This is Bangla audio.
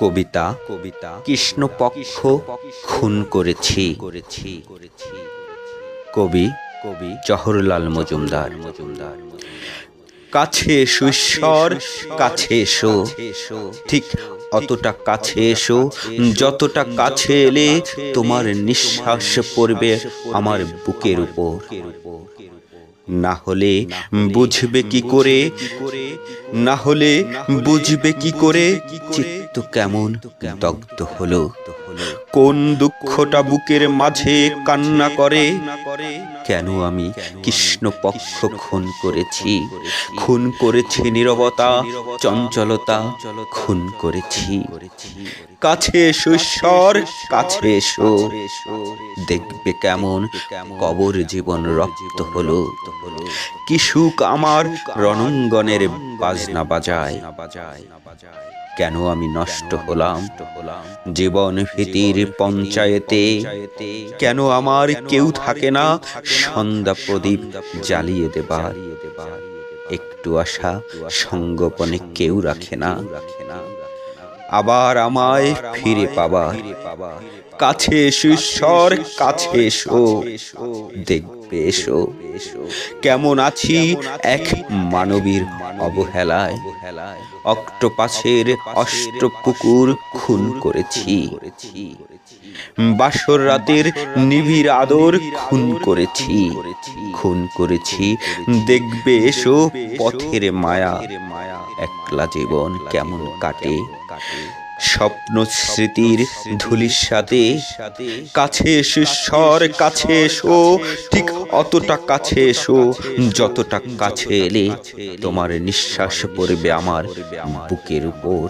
কবিতা কবিতা, কৃষ্ণপক্ষ খুন করেছি। করেছি করেছি কবি কবি জহরলাল মজুমদার মজুমদার। কাছে এসো ঈশ্বর, কাছে এসো। ঠিক অতটা কাছে এসো, যতটা কাছে এলে তোমার নিঃশ্বাস পড়বে আমার বুকের উপর। না হলে বুঝবে কি করে? না হলে বুঝবে কি করে? চিত্ত কেমন? দগ্ধ হলো। কোন দুঃখটা বুকের মাঝে কান্না করে? কেন আমি কৃষ্ণ পক্ষ খুন করেছি? খুন করেছি নীরবতা, চঞ্চলতা, খুন করেছি। কাছে এসো ঈশ্বর, কাছে এসো। দেখবে কেমন কবর জীবন রক্ত হলো। কি আমার রণঙ্গনের বাজনা বাজায়। কেন আমি নষ্ট হলাম? জীবন ভীতির পঞ্চায়েতে। কেন আমার কেউ থাকে না? সন্ধ্যা প্রদীপ জ্বালিয়ে দেবার। একটু আশা সঙ্গোপনে কেউ রাখে না। আবার আমায় ফিরে পাবার। কাছে এসো ঈশ্বর কাছে এসো। দেখবে এসো। কেমন আছি এক মানবীর অবহেলায়? অক্টোপাসের অষ্টপুকুর খুন করেছি। বাসর রাতের নিবিড় আদর খুন করেছি। খুন করেছি। দেখবে এসো পথের মায়া। একলা জীবন কেমন কাটে? স্বপ্ন স্মৃতির ধুলির সাথে কাছে এসো ঈশ্বর কাছে এসো ঠিক অতটা কাছে এসো যতটা কাছে এলে তোমার নিঃশ্বাস পড়বে আমার বুকের উপর।